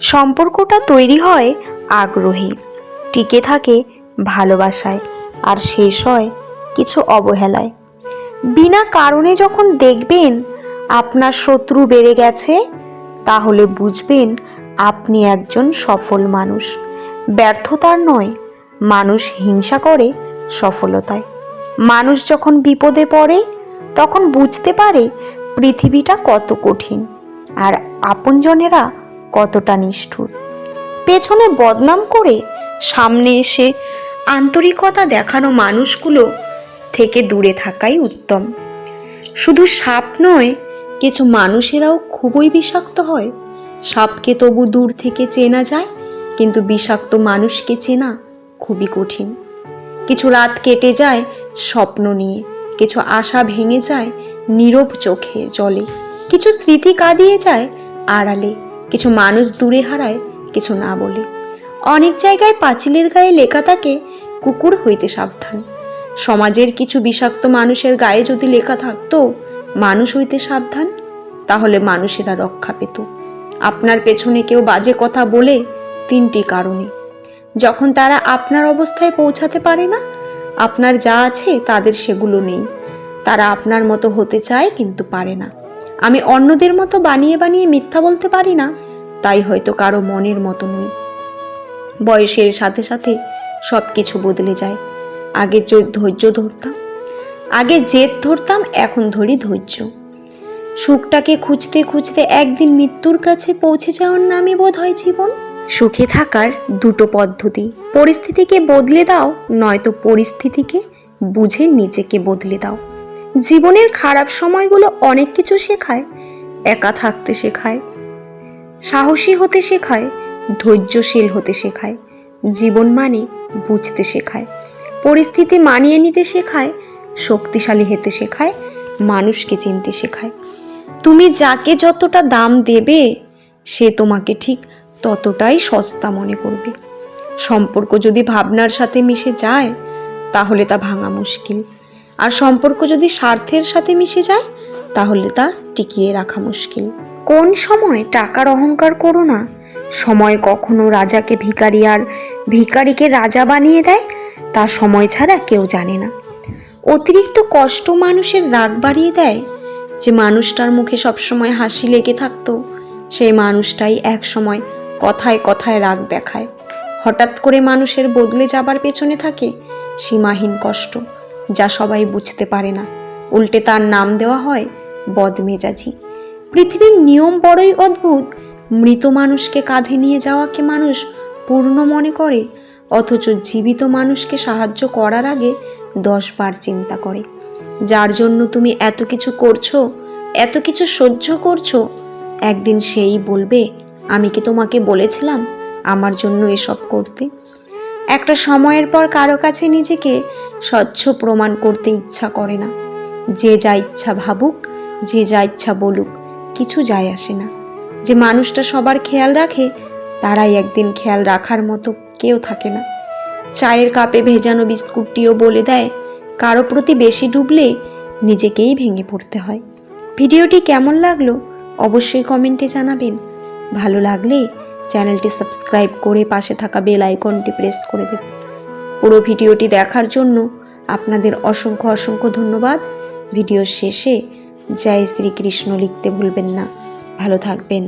সম্পর্কটা তৈরি হয় আগ্রহী, টিকে থাকে ভালোবাসায়, আর শেষ হয় কিছু অবহেলায়। বিনা কারণে যখন দেখবেন আপনার শত্রু বেড়ে গেছে, তাহলে বুঝবেন আপনি একজন সফল মানুষ। ব্যর্থতার নয়, মানুষ হিংসা করে সফলতায়। মানুষ যখন বিপদে পড়ে, তখন বুঝতে পারে পৃথিবীটা কত কঠিন। আর আপনজনেরা কতটা নিষ্ঠুর। পেছনে বদনাম করে সামনে এসে আন্তরিকতা দেখানো মানুষগুলো থেকে দূরে থাকাই উত্তম। শুধু সাপ নয়, কিছু মানুষেরাও খুবই বিষাক্ত হয়। সাপকে তবু দূর থেকে চেনা যায়, কিন্তু বিষাক্ত মানুষকে চেনা খুবই কঠিন। কিছু রাত কেটে যায় স্বপ্ন নিয়ে, কিছু আশা ভেঙে যায় নীরব চোখে জলে। কিছু স্মৃতি কাঁদিয়ে যায় আড়ালে। কিছু মানুষ দূরে হারায়, কিছু না বলে। অনেক জায়গায় পাঁচিলের গায়ে লেখা থাকে, কুকুর হইতে সাবধান। সমাজের কিছু বিষাক্ত মানুষের গায়ে যদি লেখা থাকতো, মানুষ হইতে সাবধান, তাহলে মানুষেরা রক্ষা পেত। আপনার পেছনে কেউ বাজে কথা বলে তিনটি কারণে। যখন তারা আপনার অবস্থায় পৌঁছাতে পারে না, আপনার যা আছে তাদের সেগুলো নেই। তারা আপনার মতো হতে চায় কিন্তু পারে না। আমি অন্যদের মতো বানিয়ে বানিয়ে মিথ্যা বলতে পারি না, তাই হয়তো কারও মনের মতো নই। বয়সের সাথে সাথে সব কিছু বদলে যায়। আগে ধৈর্য ধরতাম, আগে জেদ ধরতাম, এখন ধরি ধৈর্য। সুখটাকে খুঁজতে খুঁজতে একদিন মৃত্যুর কাছে পৌঁছে যাওয়ার নামই বোধ হয় জীবন। সুখে থাকার দুটো পদ্ধতি, পরিস্থিতিকে বদলে দাও, নয়তো পরিস্থিতিকে বুঝে নিজেকে বদলে দাও। জীবনের খারাপ সময়গুলো অনেক কিছু শেখায়, একা থাকতে শেখায়, সাহসী হতে শেখায়, ধৈর্যশীল হতে শেখায়, জীবন মানে বুঝতে শেখায়, পরিস্থিতি মানিয়ে নিতে শেখায়, শক্তিশালী হতে শেখায়, মানুষকে চিনতে শেখায়। তুমি যাকে যতটা দাম দেবে, সে তোমাকে ঠিক ততটাই সস্তা মনে করবে। সম্পর্ক যদি ভাবনার সাথে মিশে যায়, তাহলে তা ভাঙা মুশকিল। আর সম্পর্ক যদি স্বার্থের সাথে মিশে যায়, তাহলে তা টিকিয়ে রাখা মুশকিল। কোন সময় টাকার অহংকার করো না? সময় কখনো রাজাকে ভিখারি আর ভিখারিকে রাজা বানিয়ে দেয়, তা সময় ছাড়া কেউ জানে না। অতিরিক্ত কষ্ট মানুষের রাগ বাড়িয়ে দেয়, যে মানুষটার মুখে সবসময় হাসি লেগে থাকতো সেই মানুষটাই এক সময় কথায় কথায় রাগ দেখায়। হঠাৎ করে মানুষের বদলে যাবার পেছনে থাকে সীমাহীন কষ্ট। যা সবাই বুঝতে পারে না। উল্টে তার নাম দেওয়া হয় বদমেজাজি। পৃথিবীর নিয়ম বড়ই অদ্ভুত। মৃত মানুষকে কাঁধে নিয়ে যাওয়াকে মানুষ পূর্ণ মনে করে, অথচ জীবিত মানুষকে সাহায্য করার আগে দশবার চিন্তা করে। যার জন্য তুমি এত কিছু করছ, এত কিছু সহ্য করছ, একদিন সেই বলবে, আমি কি তোমাকে বলেছিলাম আমার জন্য এসব করতে? একটা সময়ের পর কারও কাছে নিজেকে স্বচ্ছ প্রমাণ করতে ইচ্ছা করে না। যে যা ইচ্ছা ভাবুক, যে যা ইচ্ছা বলুক, কিছু যায় আসে না। যে মানুষটা সবার খেয়াল রাখে, তারাই একদিন খেয়াল রাখার মতো কেউ থাকে না। চায়ের কাপে ভেজানো বিস্কুটটিও বলে দেয়, কারও প্রতি বেশি ডুবলে নিজেকেই ভেঙে পড়তে হয়। ভিডিওটি কেমন লাগল অবশ্যই কমেন্টে জানাবেন। ভালো লাগলে চ্যানেলটি সাবস্ক্রাইব করে পাশে থাকা বেল আইকনটি প্রেস করে দেবেন পুরো ভিডিওটি দেখার জন্য আপনাদের অসংখ্য অসংখ্য ধন্যবাদ। ভিডিও শেষে জয় শ্রীকৃষ্ণ লিখতে ভুলবেন না। ভালো থাকবেন।